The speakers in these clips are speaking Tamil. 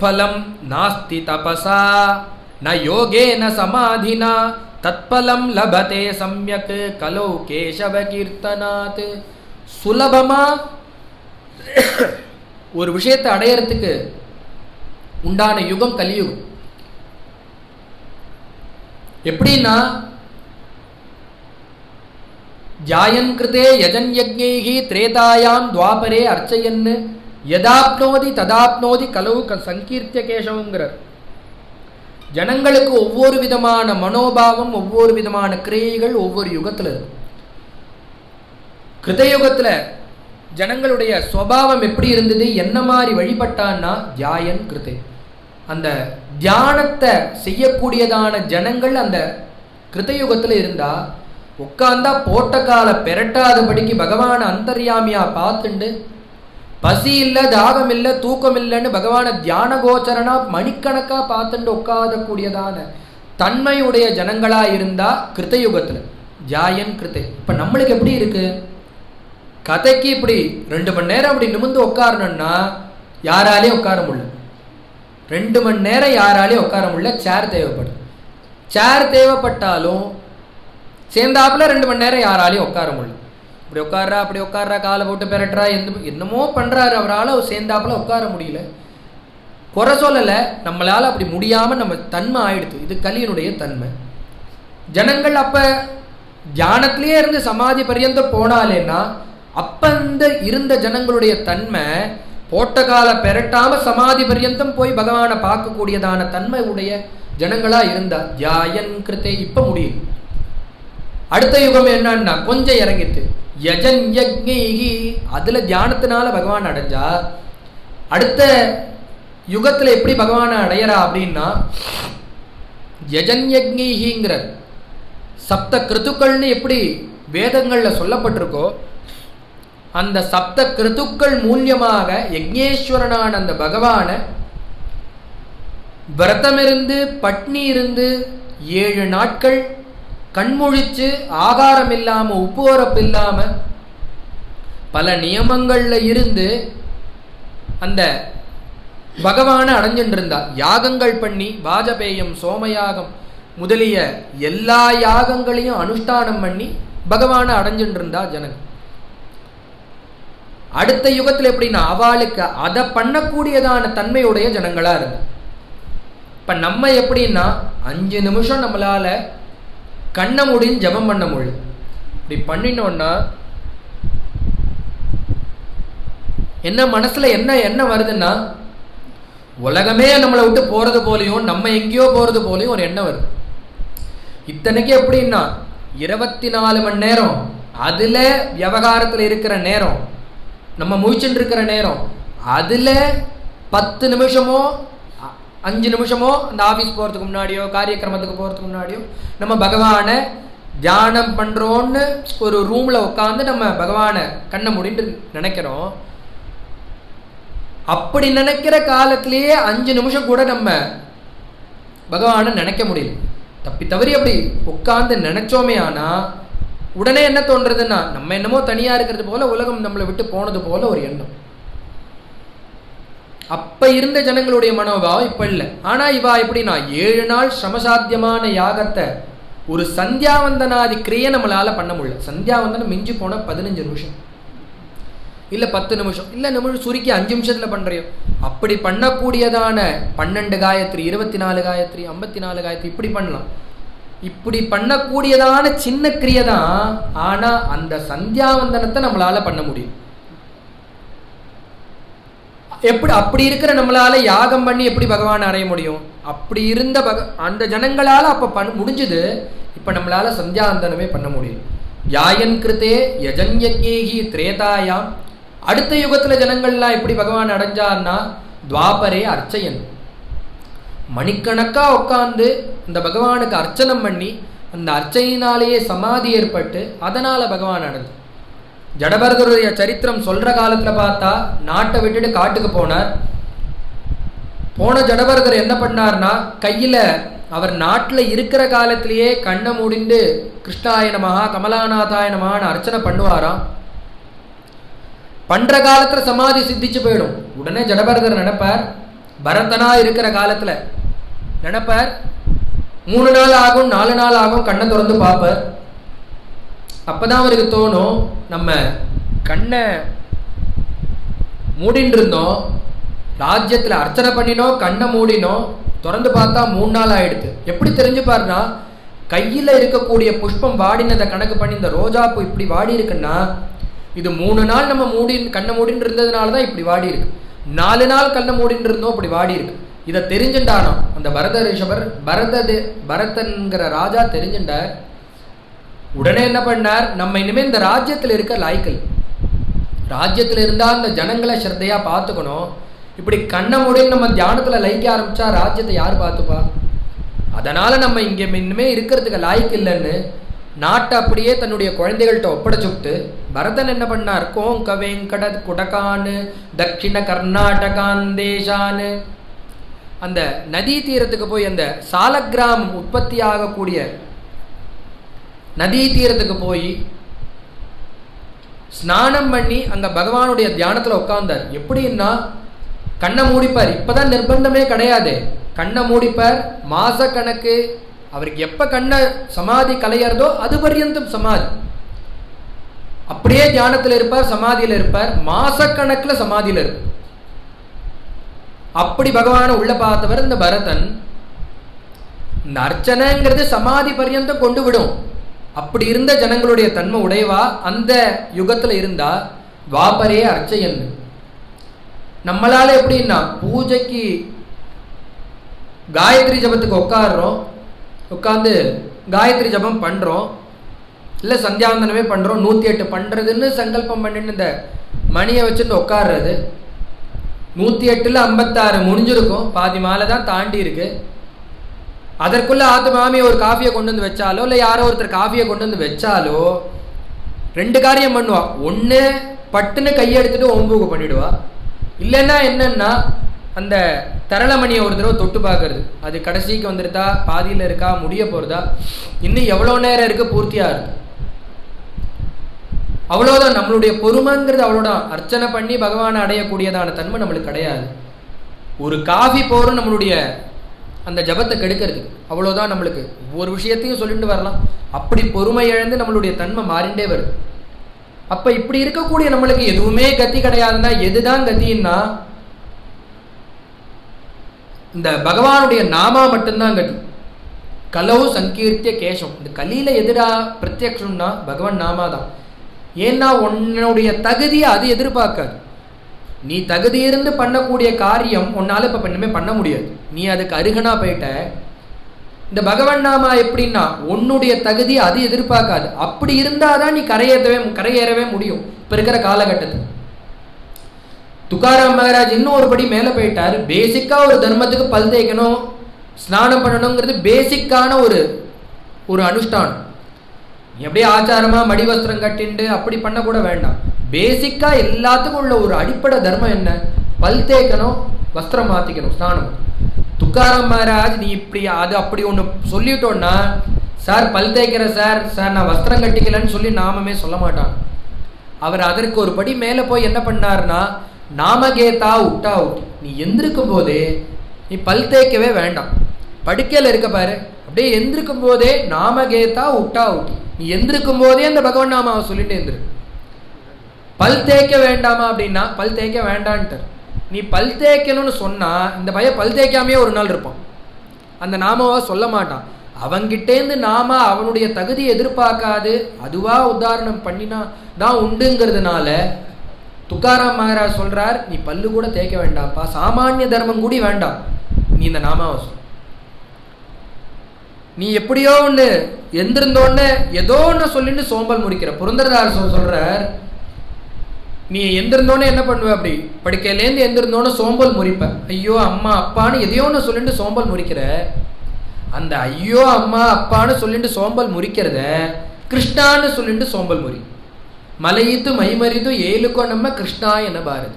யத்பலம் நாஸ்தி தபசா ந யோகேன சமாதினா தத்பலம் லபதே சம்யக் கலோ கேசவ கீர்த்தனாத் சுலபமா ஒரு விஷயத்தை அடையறதுக்கு உண்டான யுகம் கலியுகம். எப்படின்னா ஜாயன் கிருதே யஜன் யஜ்ஞைஹி திரேதாயாம் துவாபரே அர்ச்சயன் யதாப்னோதி ததாப்னோதி கலவு க சங்கீர்த்திய கேசவங்கிறார் ஜனங்களுக்கு ஒவ்வொரு விதமான மனோபாவம் ஒவ்வொரு விதமான கிரியைகள் ஒவ்வொரு யுகத்தில் கிருதயுகத்தில் ஜனங்களுடைய சுவாவம் எப்படி இருந்தது என்ன மாதிரி வழிபட்டான்னா தியாயன் கிருதை. அந்த தியானத்தை செய்யக்கூடியதான ஜனங்கள் அந்த கிருதயுகத்தில் இருந்தால் உட்காந்தா போட்ட கால பெரட்டாதபடிக்கு பகவான் அந்தர்யாமியா பார்த்துண்டு பசி இல்லை தாகம் இல்லை தூக்கம் இல்லைன்னு பகவானை தியான கோச்சரனா மணிக்கணக்காக பார்த்துட்டு உட்காதக்கூடியதான தன்மையுடைய ஜனங்களா இருந்தா கிருத்தயுகத்தில். ஜாயன் கிருத்தை. இப்போ நம்மளுக்கு எப்படி இருக்கு? கதைக்கு இப்படி ரெண்டு மணி நேரம் அப்படி நிமிந்து உட்காரணும்னா யாராலேயும் உட்கார முடியல. ரெண்டு மணி நேரம் யாராலையும் உட்கார முடியல? சேர் தேவைப்படும். சேர் தேவைப்பட்டாலும் சேர்ந்தாப்புல ரெண்டு மணி நேரம் யாராலையும் உட்கார முடியல. இப்படி உட்காரா அப்படி உட்காரா காலை போட்டு பெரட்டுறா எந்த என்னமோ பண்ணுறாரு அவரால் சேர்ந்தாப்புல உட்கார முடியல. குறை சொல்லலை நம்மளால் அப்படி முடியாமல் நம்ம தன்மை ஆயிடுது. இது கலியனுடைய தன்மை. ஜனங்கள் அப்போ தியானத்திலே இருந்து சமாதி பரியந்தம் போனாலேன்னா அப்போ இந்த இருந்த ஜனங்களுடைய தன்மை போட்ட காலை பெரட்டாமல் சமாதி பரியந்தம் போய் பகவானை பார்க்கக்கூடியதான தன்மை உடைய ஜனங்களாக இருந்தா தியாயன் கிருத்தை இப்போ முடியும் அடுத்த யுகம் என்னன்னா கொஞ்சம் இறங்கிட்டு யஜன் யக்ஞி அதில் தியானத்தினால பகவான் அடைஞ்சா அடுத்த யுகத்தில் எப்படி பகவானை அடையிறா அப்படின்னா யஜன் யஜ்ஞிங்கிற சப்த கிருத்துக்கள்னு எப்படி வேதங்கள்ல சொல்லப்பட்டிருக்கோ அந்த சப்த கிருத்துக்கள் மூலியமாக யக்ஞேஸ்வரனான அந்த பகவானை விரதமிருந்து பட்னி இருந்து ஏழு நாட்கள் கண்முழிச்சு ஆகாரம் இல்லாமல் உப்பு உரப்பு இல்லாமல் பல நியமங்களில் இருந்து அந்த பகவானை அடைஞ்சுட்டு யாகங்கள் பண்ணி வாஜபேயம் சோமயாகம் முதலிய எல்லா யாகங்களையும் அனுஷ்டானம் பண்ணி பகவானை அடைஞ்சின்றிருந்தா ஜனங்க. அடுத்த யுகத்தில் எப்படின்னா அவளுக்கு அதை பண்ணக்கூடியதான தன்மையுடைய ஜனங்களாக இருந்து இப்போ நம்ம எப்படின்னா அஞ்சு நிமிஷம் நம்மளால் கண்ணை முடின்னு ஜபம் பண்ண முடியும் இப்படி பண்ணினோன்னா என்ன மனசில் என்ன என்ன வருதுன்னா உலகமே நம்மளை விட்டு போகிறது போலையும் நம்ம எங்கேயோ போகிறது போலையும் ஒரு எண்ணம் வருது. இத்தனைக்கு எப்படின்னா இருபத்தி நாலு மணி நேரம் அதில் விவகாரத்தில் இருக்கிற நேரம் நம்ம முழிச்சுட்டு இருக்கிற நேரம் அதில் பத்து நிமிஷமோ அஞ்சு நிமிஷமோ அந்த ஆஃபீஸ் போகிறதுக்கு முன்னாடியோ காரியக்கிரமத்துக்கு போகிறதுக்கு முன்னாடியோ நம்ம பகவானை தியானம் பண்ணுறோன்னு ஒரு ரூமில் உட்காந்து நம்ம பகவானை கண்ணை முடின்னு நினைக்கிறோம். அப்படி நினைக்கிற காலத்திலேயே அஞ்சு நிமிஷம் கூட நம்ம பகவானை நினைக்க முடியல. தப்பி தவறி அப்படி உட்காந்து நினைச்சோமே ஆனால் உடனே என்ன தோன்றதுன்னா நம்ம என்னமோ தனியாக இருக்கிறது போல உலகம் நம்மளை விட்டு போனது போல ஒரு எண்ணம். அப்ப இருந்த ஜனங்களுடைய மனோபாவம் இப்ப இல்லை. ஆனா இவா எப்படின்னா ஏழு நாள் சமசாத்தியமான யாகத்தை ஒரு சந்தியாவந்தனாதி கிரியை நம்மளால பண்ண முடியல. சந்தியாவந்தனம் மிஞ்சி போனால் பதினஞ்சு நிமிஷம். இல்ல பத்து நிமிஷம். இல்ல நிமிஷம் சுருக்கி அஞ்சு நிமிஷத்துல பண்ணுறியோ அப்படி பண்ணக்கூடியதான பன்னெண்டு காயத்ரி இருபத்தி நாலு காயத்ரி ஐம்பத்தி நாலு காயத்ரி இப்படி பண்ணலாம். இப்படி பண்ணக்கூடியதான சின்ன கிரியை தான் ஆனா அந்த சந்தியாவந்தனத்தை நம்மளால பண்ண முடியும். எப்படி அப்படி இருக்கிற நம்மளால யாகம் பண்ணி எப்படி பகவான் அடைய முடியும்? அப்படி இருந்த பக அந்த ஜனங்களால் அப்போ பண் முடிஞ்சது. இப்போ நம்மளால் சந்தியாந்தனமே பண்ண முடியும் யாயன் கிருத்தே யஜன்யஜேகி திரேதாயாம். அடுத்த யுகத்தில் ஜனங்கள்லாம் எப்படி பகவான் அடைஞ்சார்னா துவாபரே அர்ச்சயன். மணிக்கணக்காக உட்காந்து இந்த பகவானுக்கு அர்ச்சனம் பண்ணி அந்த அர்ச்சையினாலேயே சமாதி ஏற்பட்டு அதனால் பகவான் அடைஞ்சு ஜடபரதருடைய சரித்திரம் சொல்கிற காலத்தில் பார்த்தா நாட்டை விட்டுட்டு காட்டுக்கு போனார். போன ஜடபரதர் என்ன பண்ணார்னா கையில் அவர் நாட்டில் இருக்கிற காலத்திலேயே கண்ணை முடிந்து கிருஷ்ணாயனமாக கமலாநாதாயனமான அர்ச்சனை பண்ணுவாராம். பண்ணுற காலத்தில் சமாதி சித்திச்சு போயிடும். உடனே ஜடபரதர் நினைப்பார் பரதனாக இருக்கிற காலத்தில் நினைப்பார் மூணு நாள் ஆகும் நாலு நாள் ஆகும் கண்ணை திறந்து பார்ப்பார். அப்போதான் அவருக்கு தோணும் நம்ம கண்ணை மூடின்னு இருந்தோம் ராஜ்யத்தில் அர்ச்சனை பண்ணினோம் கண்ணை மூடினோம் திறந்து பார்த்தா மூணு நாள் ஆயிடுது. எப்படி தெரிஞ்சு பாருன்னா கையில் இருக்கக்கூடிய புஷ்பம் வாடினதை கணக்கு பண்ணி இந்த ரோஜாப்பூ இப்படி வாடி இருக்குன்னா இது மூணு நாள் நம்ம மூடி கண்ணை மூடின்னு இருந்ததுனால தான் இப்படி வாடி இருக்கு. நாலு நாள் கண்ணை மூடின்னு இருந்தோம் இப்படி வாடி இருக்கு. இதை தெரிஞ்சுட்டானோ அந்த பரத ரிஷபர் பரத பரதன்கிற ராஜா தெரிஞ்சுட்டார் உடனே என்ன பண்ணார்? நம்ம இனிமேல் இந்த ராஜ்யத்தில் இருக்க லாய்க்கல் ராஜ்யத்தில் இருந்தால் அந்த ஜனங்களை ஸ்ரத்தையாக பார்த்துக்கணும். இப்படி கண்ணை முடியும் நம்ம தியானத்தில் லைக்க ஆரம்பித்தா ராஜ்யத்தை யார் பார்த்துப்பா? அதனால் நம்ம இங்கே இன்னுமே இருக்கிறதுக்கு லாய்க்கு இல்லைன்னு நாட்டை அப்படியே தன்னுடைய குழந்தைகள்கிட்ட ஒப்படைச்சுட்டு பரதன் என்ன பண்ணார்? கோங்க கவேங்கட குடகான்னு தட்சிண கர்நாடகான் தேசான்னு அந்த நதி தீரத்துக்கு போய் அந்த சாலக்கிராமம் உற்பத்தி ஆகக்கூடிய நதி தீரத்துக்கு போய் ஸ்நானம் பண்ணி அங்கே பகவானுடைய தியானத்தில் உட்கார்ந்தார். எப்படின்னா கண்ணை மூடிப்பார். இப்போதான் நிர்பந்தமே கிடையாது. கண்ணை மூடிப்பார். மாசக்கணக்கு கணக்கு அவருக்கு எப்போ கண்ணை சமாதி கலையறதோ அது பரியந்தும் சமாதி. அப்படியே தியானத்தில் இருப்பார் சமாதியில் இருப்பார். மாசக்கணக்கில் சமாதியில் இருப்பார். அப்படி பகவானை உள்ள பார்த்தவர் இந்த பரதன். இந்த அர்ச்சனைங்கிறது சமாதி பரியந்தம் கொண்டு விடும். அப்படி இருந்த ஜனங்களுடைய தன்மை உடையவா? அந்த யுகத்தில் இருந்தா வாபரே அர்ச்சையன் நம்மளால எப்படின்னா பூஜைக்கு காயத்ரி ஜபத்துக்கு உட்காடுறோம் உட்காந்து காயத்ரி ஜபம் பண்ணுறோம் இல்லை சந்தியாவந்தனமே பண்ணுறோம் நூற்றி எட்டு பண்ணுறதுன்னு சங்கல்பம் பண்ணிட்டு இந்த மணியை வச்சுட்டு உட்காடுறது நூற்றி எட்டில் ஐம்பத்தாறு முடிஞ்சிருக்கும் பாதி மாலை தான் தாண்டி இருக்குது அதற்குள்ள ஆத்து மாமி ஒரு காஃபியை கொண்டு வந்து வச்சாலோ இல்லை யாரோ ஒருத்தர் காஃபியை கொண்டு வந்து வச்சாலோ ரெண்டு காரியம் பண்ணுவா. ஒன்று பட்டுன்னு கையெடுத்துட்டு ஒம்புக்கு பண்ணிடுவா. இல்லைன்னா என்னன்னா அந்த தரளமணியை ஒரு தடவை தொட்டு பார்க்கறது. அது கடைசிக்கு வந்துருதா பாதியில் இருக்கா முடிய போகிறதா இன்னும் எவ்வளோ நேரம் இருக்கு பூர்த்தியாக இருக்கு? அவ்வளோதான் நம்மளுடைய பொறுமைங்கிறது அவ்வளோதான் அர்ச்சனை பண்ணி பகவானை அடையக்கூடியதான தன்மை நம்மளுக்கு கிடையாது. ஒரு காஃபி போகிற நம்மளுடைய அந்த ஜபத்தை கெடுக்கிறதுக்கு. அவ்வளோதான் நம்மளுக்கு. ஒவ்வொரு விஷயத்தையும் சொல்லிட்டு வரலாம். அப்படி பொறுமை இழந்து நம்மளுடைய தன்மை மாறிண்டே வருது. அப்போ இப்படி இருக்கக்கூடிய நம்மளுக்கு எதுவுமே கத்தி கிடையாதுன்னா எதுதான் கத்தின்னா இந்த பகவானுடைய நாமா மட்டும்தான் கதி. கலவு சங்கீர்த்திய கேசம் இந்த கலியில எதிரா பிரத்யக்ஷம்னா பகவான் நாமா தான் ஏன்னா உன்னுடைய தகுதியை அது எதிர்பார்க்காது. நீ தகுதி இருந்து பண்ணக்கூடிய காரியம் உன்னால் இப்போ பண்ணுமே பண்ண முடியாது. நீ அதுக்கு அருகனா போயிட்ட. இந்த பகவன் நாமா எப்படின்னா உன்னுடைய தகுதி அது எதிர்பார்க்காது. அப்படி இருந்தால் தான் நீ கரையேறவே கரையேறவே முடியும். இப்போ இருக்கிற காலகட்டத்தில். துக்காராம் மகராஜ் இன்னும் ஒரு படி மேலே போயிட்டார். பேசிக்காக ஒரு தர்மத்துக்கு பல் தேய்க்கணும் ஸ்நானம் பண்ணணுங்கிறது பேசிக்கான ஒரு ஒரு அனுஷ்டானம். நீ ஆச்சாரமாக மடி வஸ்திரம் கட்டிண்டு அப்படி பண்ணக்கூட வேண்டாம். பேசிக்காக எல்லாத்துக்கும் உள்ள ஒரு அடிப்படை தர்மம் என்ன? பல் தேய்க்கணும் வஸ்திரம் மாற்றிக்கணும் ஸ்நானம். துக்காராம் மகாராஜ் நீ இப்படி அது அப்படி ஒன்று சொல்லிட்டோன்னா சார் பல் தேய்க்கிற சார் சார் நான் வஸ்திரம் கட்டிக்கலன்னு சொல்லி நாமமே சொல்ல மாட்டான் அவர் அதற்கு ஒரு படி மேலே போய் என்ன பண்ணார்னா நாமகேதா உட்டா உட்டி நீ எந்திருக்கும் போதே நீ பல் தேய்க்கவே வேண்டாம். படுக்கையில் இருக்க பாரு. அப்படியே எந்திருக்கும் போதே நாமகேதா உட்டா உட்டி நீ எந்திருக்கும் போதே அந்த பகவான் நாமாவை சொல்லிட்டு எந்திருக்கு பல் தேய்க்க வேண்டாமா அப்படின்னா பல் தேய்க்க வேண்டான்ட்டு நீ பல் தேய்க்கணும்னு சொன்னால் இந்த பையன் பல் தேய்க்காமையே ஒரு நாள் இருப்பான். அந்த நாமாவை சொல்ல மாட்டான். அவங்கிட்டேருந்து நாம அவனுடைய தகுதி எதிர்பார்க்காது அதுவாக உதாரணம் பண்ணினா தான் உண்டுங்கிறதுனால துக்காராம் மகாராஜ் சொல்கிறார் நீ பல்லு கூட தேய்க்க வேண்டாம்ப்பா சாமானிய தர்மம் கூடி வேண்டாம். நீ இந்த நாமாவை சொல். நீ எப்படியோ ஒன்று எந்திருந்தோன்னு ஏதோ ஒன்று சொல்லிட்டு சோம்பல் முடிக்கிற புரந்தரதார் சொல்கிறார் நீ எந்திருந்தோன்னே என்ன பண்ணுவ அப்படி? படுக்கையிலேருந்து எந்திருந்தோன்னு சோம்பல் முறிப்ப. ஐயோ அம்மா அப்பான்னு எதையோ ஒன்று சொல்லிட்டு சோம்பல் முறிக்கிற. அந்த ஐயோ அம்மா அப்பான்னு சொல்லிட்டு சோம்பல் முறிக்கிறத கிருஷ்ணான்னு சொல்லிட்டு சோம்பல் முறி. மலையித்து மைமறித்து ஏழுக்கோ நம்ம கிருஷ்ணா என்ன பாரதி.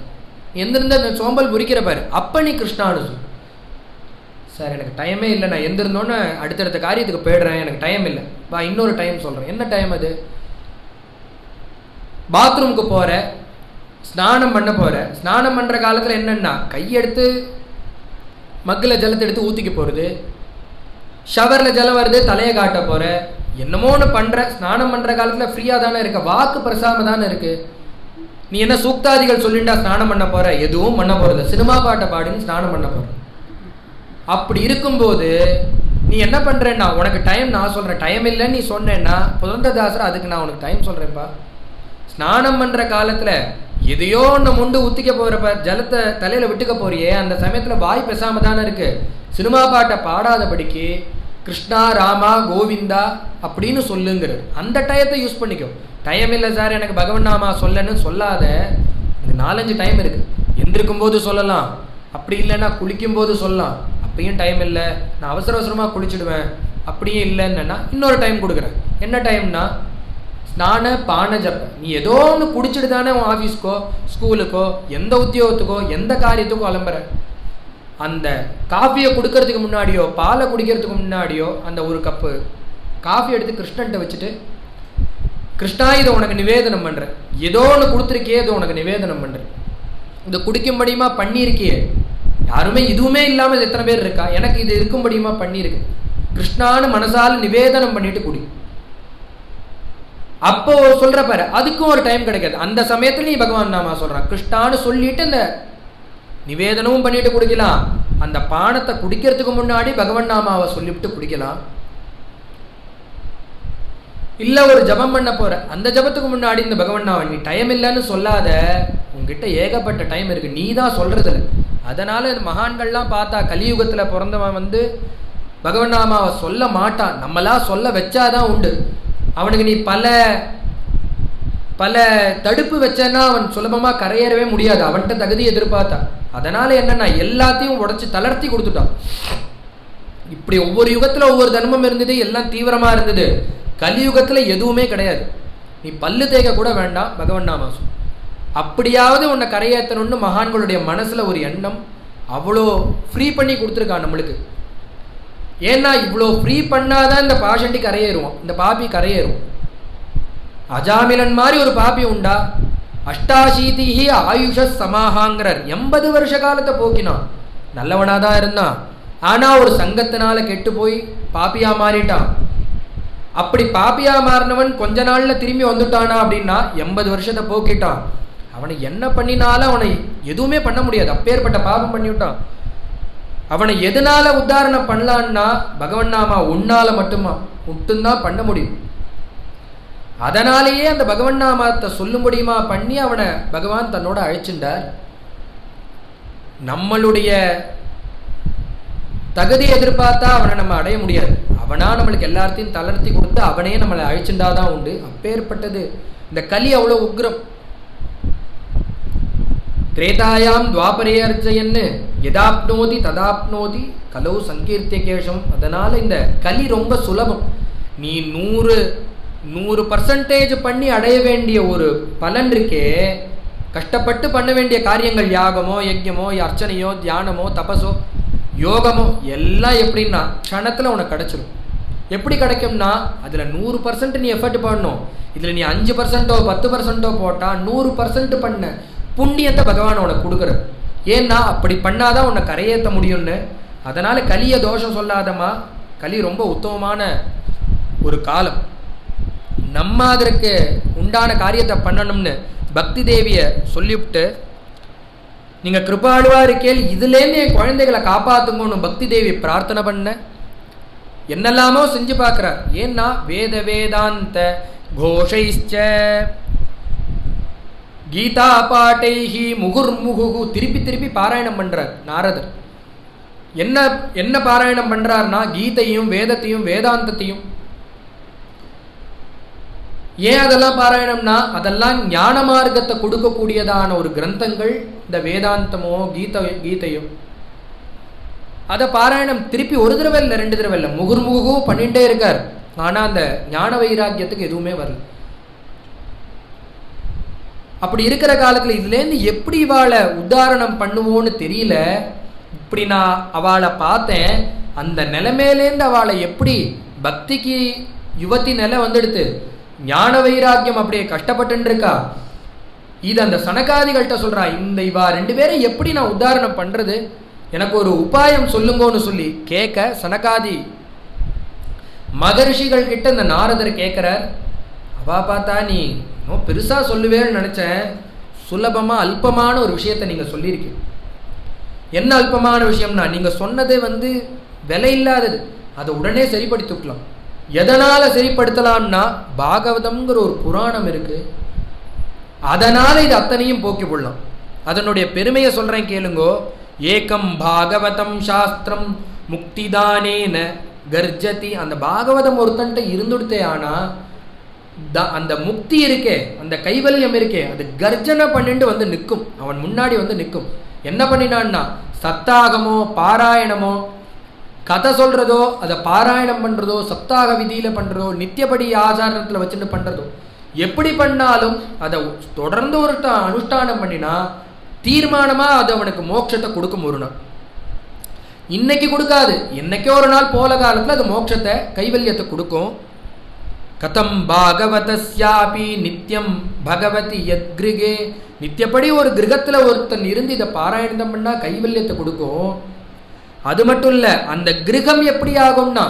எந்திருந்த அந்த சோம்பல் முறிக்கிற பாரு. அப்ப நீ கிருஷ்ணான்னு சொல். சார் எனக்கு டைமே இல்லை. நான் எந்திருந்தோன்னு அடுத்தடுத்த காரியத்துக்கு போயிடுறேன். எனக்கு டைம் இல்லை. வா இன்னொரு டைம் சொல்கிறேன் என்ன டைம் அது? பாத்ரூமுக்கு போகிற ஸ்நானம் பண்ண போகிற ஸ்நானம் பண்ணுற காலத்தில் என்னென்னா கையெடுத்து மக்கில் ஜலத்தை எடுத்து ஊற்றிக்க போகிறது ஷவரில் ஜலம் வருது தலையை காட்ட போகிற என்னமோ ஒன்று பண்ணுற ஸ்நானம் பண்ணுற காலத்தில் ஃப்ரீயாக தானே இருக்க. வாக்கு பிரசாம தானே இருக்குது நீ என்ன சூக்தாதிகள் சொல்லிண்டா ஸ்நானம் பண்ண போகிற எதுவும் பண்ண போகிறது சினிமா பாட்டை பாடுன்னு ஸ்நானம் பண்ண போகிற அப்படி இருக்கும்போது நீ என்ன பண்ணுறேன்னா உனக்கு டைம் நான் சொல்கிறேன் டைம் இல்லைன்னு நீ சொன்னேன்னா புதந்ததாசர் அதுக்கு நான் உனக்கு டைம் சொல்கிறேன்ப்பா ஸ்நானம் பண்ணுற காலத்தில் எதையோ ஒன்று முண்டு ஊத்திக்க போகிறப்ப ஜலத்தை தலையில் விட்டுக்க போறியே அந்த சமயத்தில் வாய் பேசாமல் தானே இருக்கு. சினிமா பாட்டை பாடாதபடிக்கு கிருஷ்ணா ராமா கோவிந்தா அப்படின்னு சொல்லுங்கிறது. அந்த டயத்தை யூஸ் பண்ணிக்கும் டைம் இல்லை சார் எனக்கு பகவன் நாமா சொல்லன்னு சொல்லாத. எனக்கு நாலஞ்சு டைம் இருக்கு. எந்திருக்கும் போது சொல்லலாம். அப்படி இல்லைன்னா குளிக்கும் போது சொல்லலாம். அப்பயும் டைம் இல்லை. நான் அவசர அவசரமாக குளிச்சுடுவேன். அப்படியும் இல்லைன்னா இன்னொரு டைம் கொடுக்குறேன். என்ன டைம்னா ஸ்நான பான ஜப்பம். நீ ஏதோ ஒன்று குடிச்சிட்டு தானே உன் ஆஃபீஸ்க்கோ ஸ்கூலுக்கோ எந்த உத்தியோகத்துக்கோ எந்த காரியத்துக்கோ அலம்புற. அந்த காஃபியை கொடுக்கறதுக்கு முன்னாடியோ பாலை குடிக்கிறதுக்கு முன்னாடியோ அந்த ஒரு கப்பு காஃபி எடுத்து கிருஷ்ணன்ட்ட வச்சுட்டு கிருஷ்ணா இதை உனக்கு நிவேதனம் பண்ணுறேன் ஏதோ ஒன்று கொடுத்துருக்கியே இதை உனக்கு நிவேதனம் பண்ணுறேன் இதை குடிக்கும்படியுமா பண்ணியிருக்கியே? யாருமே இதுவுமே இல்லாமல் எத்தனை பேர் இருக்கா? எனக்கு இது இருக்கும்படியுமா பண்ணியிருக்கு. கிருஷ்ணான்னு மனசால் நிவேதனம் பண்ணிட்டு குடி. அப்போ சொல்ற பாரு அதுக்கும் ஒரு டைம் கிடைக்காது. அந்த சமயத்துல நீ பகவான் நாமா சொல்றான் கிருஷ்ணான்னு சொல்லிட்டு இந்த நிவேதனமும் பண்ணிட்டு குடிக்கலாம். அந்த பானத்தை குடிக்கிறதுக்கு முன்னாடி பகவன் நாமாவை சொல்லிவிட்டு குடிக்கலாம். இல்ல ஒரு ஜபம் பண்ண போற. அந்த ஜபத்துக்கு முன்னாடி இந்த பகவன் நாம நீ டைம் இல்லைன்னு சொல்லாத. உங்ககிட்ட ஏகப்பட்ட டைம் இருக்கு. நீ தான் சொல்றது அதனால இந்த மகான்கள்லாம் பார்த்தா கலியுகத்துல பிறந்தவன் வந்து பகவன் நாமாவை சொல்ல மாட்டான். நம்மளா சொல்ல வச்சாதான் உண்டு. அவனுக்கு நீ பல பல தடுப்பு வச்சேன்னா அவன் சுலபமாக கரையேறவே முடியாது. அவன்கிட்ட தகுதி எதிர்பார்த்தா. அதனால் என்னென்னா எல்லாத்தையும் உடச்சி தளர்த்தி கொடுத்துட்டான். இப்படி ஒவ்வொரு யுகத்தில் ஒவ்வொரு தர்மம் இருந்தது எல்லாம் தீவிரமாக இருந்தது. கலியுகத்தில் எதுவுமே கிடையாது. நீ பல்லு தேய்க்க கூட வேண்டாம் பகவன் நாமாசம் அப்படியாவது உன்னை கரையேற்றணும்னு மகான்களுடைய மனசில் ஒரு எண்ணம் அவ்வளோ ஃப்ரீ பண்ணி கொடுத்துருக்கான் நம்மளுக்கு. ஏன்னா இவ்வளோ ஃப்ரீ பண்ணாதான் இந்த பாஷண்டி கரையேறுவோம் இந்த பாப்பி கரையேறும். அஜாமிலன் மாதிரி ஒரு பாப்பி உண்டா? அஷ்டாசீதிஹி ஆயுஷ சமாகாங்கிறார் எண்பது வருஷ காலத்தை போக்கினான். நல்லவனாக தான் இருந்தான். ஆனால் ஒரு சங்கத்தினால கெட்டு போய் பாப்பியாக மாறிட்டான். அப்படி பாப்பியாக மாறினவன் கொஞ்ச நாளில் திரும்பி வந்துட்டானா அப்படின்னா எண்பது வருஷத்தை போக்கிட்டான். அவனை என்ன பண்ணினாலும் அவனை எதுவுமே பண்ண முடியாது. அப்பேற்பட்ட பாபம் பண்ணிவிட்டான். அவனை எதனால உத்தாரணம் பண்ணலான்னா பகவன் நாமா உன்னால மட்டுமா? மட்டும்தான் பண்ண முடியும். அதனாலேயே அந்த பகவன் நாமத்தை சொல்ல முடியுமா பண்ணி அவனை பகவான் தன்னோட அழைச்சிண்டார் நம்மளுடைய தகுதி எதிர்பார்த்தா அவனை நம்ம அடைய முடியாது. அவனா நம்மளுக்கு எல்லாத்தையும் தளர்த்தி கொடுத்து அவனே நம்மளை அழைச்சிண்டாதான் உண்டு. அப்பேற்பட்டது. இந்த கலி அவ்வளோ உக்ரம். திரேதாயாம் துவாபரே அர்ஜயன்னு எதாப்னோதி ததாப்னோதி கலவு சங்கீர்த்திய கேஷம் அதனால் இந்த கலி ரொம்ப சுலபம் நீ நூறு நூறு பர்சன்டேஜ் பண்ணி அடைய வேண்டிய ஒரு பலன் இருக்கே. கஷ்டப்பட்டு பண்ண வேண்டிய காரியங்கள் யாகமோ யஜ்யமோ அர்ச்சனையோ தியானமோ தபசோ யோகமோ எல்லாம் எப்படின்னா க்ஷணத்தில் உனக்கு கிடச்சிரும். எப்படி கிடைக்கும்னா அதில் நூறு பர்சன்ட் நீ எஃபர்ட் பண்ணணும். இதில் நீ அஞ்சு பர்சன்ட்டோ பத்து பர்சன்ட்டோ போட்டால் நூறு பர்சன்ட் பண்ண. புண்ணியத்தை பகவான் உனக்கு கொடுக்குறது ஏன்னா அப்படி பண்ணாதான் உன்னை கரையேற்ற முடியும்னு. அதனால் கலியை தோஷம் சொல்லாதம்மா. கலி ரொம்ப உத்தமமான ஒரு காலம். நம்ம அதற்கு உண்டான காரியத்தை பண்ணணும்னு பக்தி தேவியை சொல்லிவிட்டு நீங்கள் கிருபாளுவா இருக்கேள் இதுலேருந்து என் குழந்தைகளை காப்பாற்றுங்கன்னு பக்தி தேவி பிரார்த்தனை பண்ண. என்னெல்லாமோ செஞ்சு பார்க்குறார். ஏன்னா வேத வேதாந்த கோஷைச்ச கீதா பாட்டைஹி முகுர்முகு திருப்பி திருப்பி பாராயணம் பண்ணுறார் நாரதர். என்ன என்ன பாராயணம் பண்ணுறாருனா கீதையும் வேதத்தையும் வேதாந்தத்தையும். ஏன் அதெல்லாம் பாராயணம்னா அதெல்லாம் ஞான மார்க்கத்தை கொடுக்கக்கூடியதான ஒரு கிரந்தங்கள் இந்த வேதாந்தமோ கீத கீதையோ. அதை பாராயணம் திருப்பி ஒரு தடவை இல்லை ரெண்டு தடவை இல்லை. முகுர்முகும் பண்ணிகிட்டே இருக்கார். ஆனால் அந்த ஞான வைராக்கியத்துக்கு எதுவுமே வரல. அப்படி இருக்கிற காலத்தில் இதுலேருந்து எப்படி இவாளை உதாரணம் பண்ணுவோன்னு தெரியல. இப்படி நான் அவளை பார்த்தேன். அந்த நிலைமையிலேருந்து அவளை எப்படி பக்திக்கு யுவத்தி நிலை வந்துடுத்து. ஞான வைராக்கியம் அப்படியே கஷ்டப்பட்டுருக்கா இது அந்த சனகாதிகள்கிட்ட சொல்கிறான் இந்த இவா ரெண்டு பேரும் எப்படி நான் உதாரணம் பண்ணுறது எனக்கு ஒரு உபாயம் சொல்லுங்கன்னு சொல்லி கேட்க சனகாதி மகர்ஷிகள் கிட்ட இந்த நாரதர் கேட்குறார் அவா பார்த்தா நீ இன்னும் பெருசாக சொல்லுவேன்னு நினச்சேன். சுலபமாக அல்பமான ஒரு விஷயத்தை நீங்கள் சொல்லியிருக்கீங்க. என்ன அல்பமான விஷயம்னா நீங்கள் சொன்னதே வந்து விலை இல்லாதது. அதை உடனே சரிப்படுத்திக்கலாம் எதனால் சரிப்படுத்தலாம்னா பாகவதம்ங்கிற ஒரு புராணம் இருக்குது அதனால் இது அத்தனையும் போக்கி கொள்ளலாம் அதனுடைய பெருமையை சொல்கிறேன் கேளுங்கோ. ஏகம் பாகவதம் சாஸ்திரம் முக்திதானேன கர்ஜதி. அந்த பாகவதம் ஒருத்தன்ட்ட இருந்துடுத்தே ஆனால் த- அந்த முக்தி இருக்கே அந்த கைவல்யம் இருக்கே அது கர்ஜனை பண்ணிட்டு வந்து நிற்கும் அவன் முன்னாடி வந்து நிற்கும் என்ன பண்ணினான்னா சத்தாகமோ பாராயணமோ கதை சொல்கிறதோ அதை பாராயணம் பண்ணுறதோ சப்தாக விதியில் பண்ணுறதோ நித்தியபடி ஆச்சாரத்தில் வச்சுட்டு பண்ணுறதோ எப்படி பண்ணாலும் அதை தொடர்ந்து ஒரு அனுஷ்டானம் பண்ணினா தீர்மானமாக அது அவனுக்கு மோட்சத்தை கொடுக்கும் ஒரு நாள். இன்னைக்கு கொடுக்காது. என்னைக்கோ ஒரு நாள் போல காலத்தில் அது மோட்சத்தை கைவல்யத்தை கொடுக்கும். கதம் பாகவதஸ்யாபி நித்தியம் பகவதி யத் கிருகே நித்தியப்படி ஒரு கிரகத்தில் ஒருத்தன் இருந்து இதை பாராயணம் பண்ணால் கைவல்யத்தை கொடுக்கும். அது மட்டும் இல்லை அந்த கிரகம் எப்படி ஆகும்னா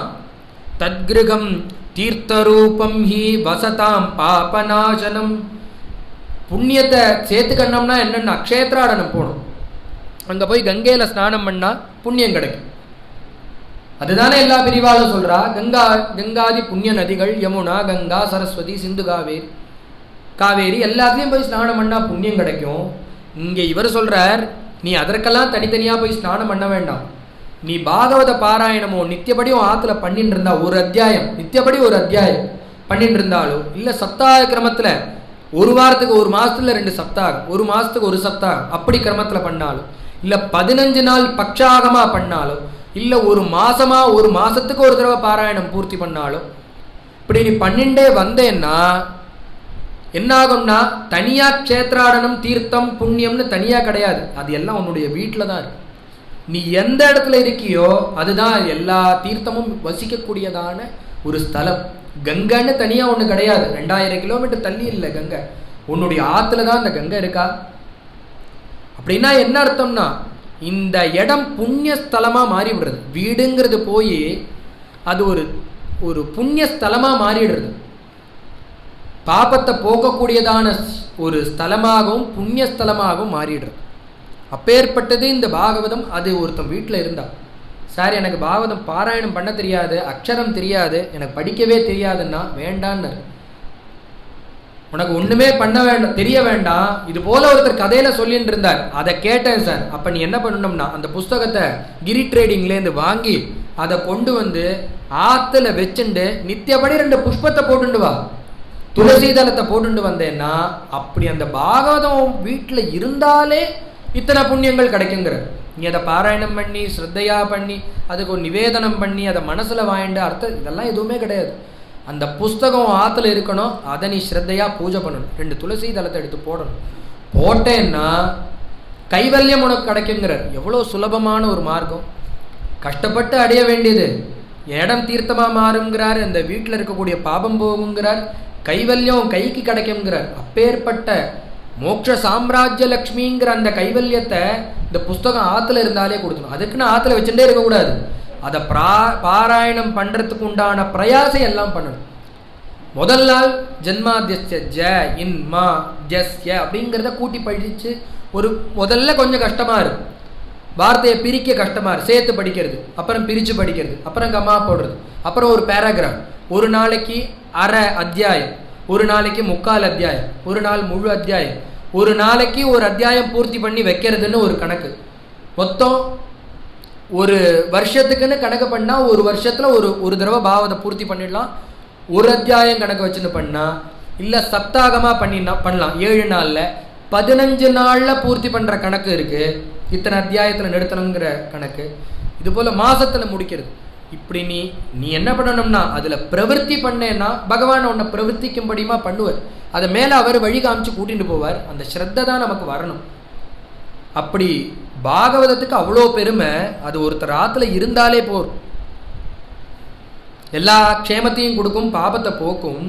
தத்கிருகம் தீர்த்தரூபம் ஹி வசதாம் பாபநாசனம். புண்ணியத்தை சேர்த்துக்கணும்னா என்னென்ன அக்ஷேத்ராடனம் போகணும். அங்கே போய் கங்கையில் ஸ்நானம் பண்ணால் புண்ணியம் கிடைக்கும். அதுதானே எல்லா பிரிவாலும் சொல்கிறா கங்கா கங்காதி புண்ணிய நதிகள் யமுனா கங்கா சரஸ்வதி சிந்து காவேரி. காவேரி எல்லாத்துலேயும் போய் ஸ்நானம் பண்ணால் புண்ணியம் கிடைக்கும். இங்கே இவர் சொல்கிறார் நீ அதற்கெல்லாம் தனித்தனியாக போய் ஸ்நானம் பண்ண வேண்டாம். நீ பாகவத பாராயணமோ நித்தியபடியும் ஆற்றுல பண்ணிட்டு இருந்தா ஒரு அத்தியாயம். நித்தியபடி ஒரு அத்தியாயம். பண்ணிட்டு இருந்தாலும் இல்லை சப்தாக கிரமத்தில் ஒரு வாரத்துக்கு ஒரு மாதத்தில் ரெண்டு சப்தாகம் ஒரு மாதத்துக்கு ஒரு சப்தாகம் அப்படி கிரமத்தில் பண்ணாலும் இல்லை பதினஞ்சு நாள் பட்சாகமாக பண்ணாலும் இல்லை ஒரு மாதமாக ஒரு மாதத்துக்கு ஒரு தடவை பாராயணம் பூர்த்தி பண்ணாலும் இப்படி நீ பண்ணிண்டே வந்தேன்னா என்ன ஆகும்னா தனியா க்ஷேத்ராடனம் தீர்த்தம் புண்ணியம்னு தனியாக கிடையாது. அது எல்லாம் உன்னுடைய வீட்டில் தான் இருக்கு. நீ எந்த இடத்துல இருக்கியோ அதுதான் எல்லா தீர்த்தமும் வசிக்கக்கூடியதான ஒரு ஸ்தலம். கங்கைன்னு தனியாக ஒன்று கிடையாது. ரெண்டாயிரம் கிலோமீட்டர் தள்ளி இல்லை கங்கை. உன்னுடைய ஆற்றுல தான் அந்த கங்கை இருக்கா? அப்படின்னா என்ன அர்த்தம்னா இந்த இடம் புண்ணிய மாறிவிடுறது. வீடுங்கிறது போய் அது ஒரு ஒரு புண்ணியஸ்தலமாக மாறிடுறது பாபத்தை போக்கக்கூடியதான ஒரு ஸ்தலமாகவும் புண்ணியஸ்தலமாகவும் மாறிடுறது அப்பேற்பட்டது இந்த பாகவதம் அது ஒருத்தன் வீட்டில் இருந்தால் சார் எனக்கு பாகவதம் பாராயணம் பண்ண தெரியாது அக்ஷரம் தெரியாது எனக்கு படிக்கவே தெரியாதுன்னா வேண்டான்னு உனக்கு ஒண்ணுமே பண்ண வேண்டாம் தெரிய வேண்டாம். இது போல ஒருத்தர் கதையில சொல்லிட்டு இருந்தார் அதை கேட்டேன் சார் அப்ப நீ என்ன பண்ணணும்னா அந்த புஸ்தகத்தை கிரி ட்ரேடிங்லேருந்து வாங்கி அதை கொண்டு வந்து ஆத்துல வச்சுண்டு நித்தியபடி ரெண்டு புஷ்பத்தை போட்டுண்டு வா. துளசி தளத்தை போட்டுண்டு வந்தேன்னா அப்படி அந்த பாகவதம் வீட்டில் இருந்தாலே இத்தனை புண்ணியங்கள் கிடைக்குங்கிற. நீ அதை பாராயணம் பண்ணி ஸ்ரத்தையா பண்ணி அதுக்கு ஒரு நிவேதனம் பண்ணி அதை மனசுல வாங்கிட்டு அர்த்தம் இதெல்லாம் எதுவுமே கிடையாது. அந்த புஸ்தகம் ஆற்றுல இருக்கணும் அதை நீ ஸ்ரத்தையாக பூஜை பண்ணணும். ரெண்டு துளசி தளத்தை எடுத்து போடணும். போட்டேன்னா கைவல்யம் உனக்கு கிடைக்குங்கிறார் எவ்வளோ சுலபமான ஒரு மார்க்கம். கஷ்டப்பட்டு அடைய வேண்டியது. இடம் தீர்த்தமாக மாறுங்கிறார் இந்த வீட்டில் இருக்கக்கூடிய பாபம் போகுங்கிறார் கைவல்யம் கைக்கு கிடைக்குங்கிறார் அப்பேற்பட்ட மோட்ச சாம்ராஜ்ய லக்ஷ்மிங்கிற அந்த கைவல்யத்தை இந்த புஸ்தகம் ஆற்றுல இருந்தாலே கொடுக்கணும் அதுக்குன்னு ஆற்றுல வச்சுட்டே இருக்கக்கூடாது. அதை பிரா பாராயணம் பண்ணுறதுக்கு உண்டான பிரயாசம் எல்லாம் பண்ணணும். முதல் நாள் ஜென்மாத்திய ஜ இன் மா ஜஸ்ய அப்படிங்கிறத கூட்டி படிச்சு ஒரு முதல்ல கொஞ்சம் கஷ்டமாக இருக்கும் வார்த்தையை பிரிக்க கஷ்டமாக இருக்குது சேர்த்து படிக்கிறது அப்புறம் பிரித்து படிக்கிறது அப்புறம் கம்மா போடுறது. அப்புறம் ஒரு பேராகிராஃப் ஒரு நாளைக்கு அரை அத்தியாயம். ஒரு நாளைக்கு முக்கால் அத்தியாயம். ஒரு நாள் முழு அத்தியாயம். ஒரு நாளைக்கு ஒரு அத்தியாயம் பூர்த்தி பண்ணி வைக்கிறதுன்னு ஒரு கணக்கு. மொத்தம் ஒரு வருஷத்துக்குன்னு கணக்கு பண்ணால் ஒரு வருஷத்தில் ஒரு ஒரு தடவை பாவத்தை பூர்த்தி பண்ணிடலாம். ஒரு அத்தியாயம் கணக்கு வச்சுன்னு பண்ணால் இல்லை சப்தாகமாக பண்ணினா பண்ணலாம். ஏழு நாளில் பதினஞ்சு நாளில் பூர்த்தி பண்ணுற கணக்கு இருக்குது இத்தனை அத்தியாயத்தில் நிறுத்தணுங்கிற கணக்கு. இது போல் மாதத்தில் முடிக்கிறது. இப்படி நீ நீ என்ன பண்ணணும்னா அதில் பிரவருத்தி பண்ணேன்னா பகவான் உன்னை பிரவர்த்திக்கும்படியுமா பண்ணுவார். அதை மேலே அவர் வழி காமிச்சு கூட்டிகிட்டு போவார். அந்த ஸ்ரத்தை தான் நமக்கு வரணும். அப்படி பாகவதத்துக்கு அவ்வளோ பெருமை அது ஒருத்தர் ஆற்றுல இருந்தாலே போர். எல்லா க்ஷேமத்தையும் கொடுக்கும் பாபத்தை போக்கும்.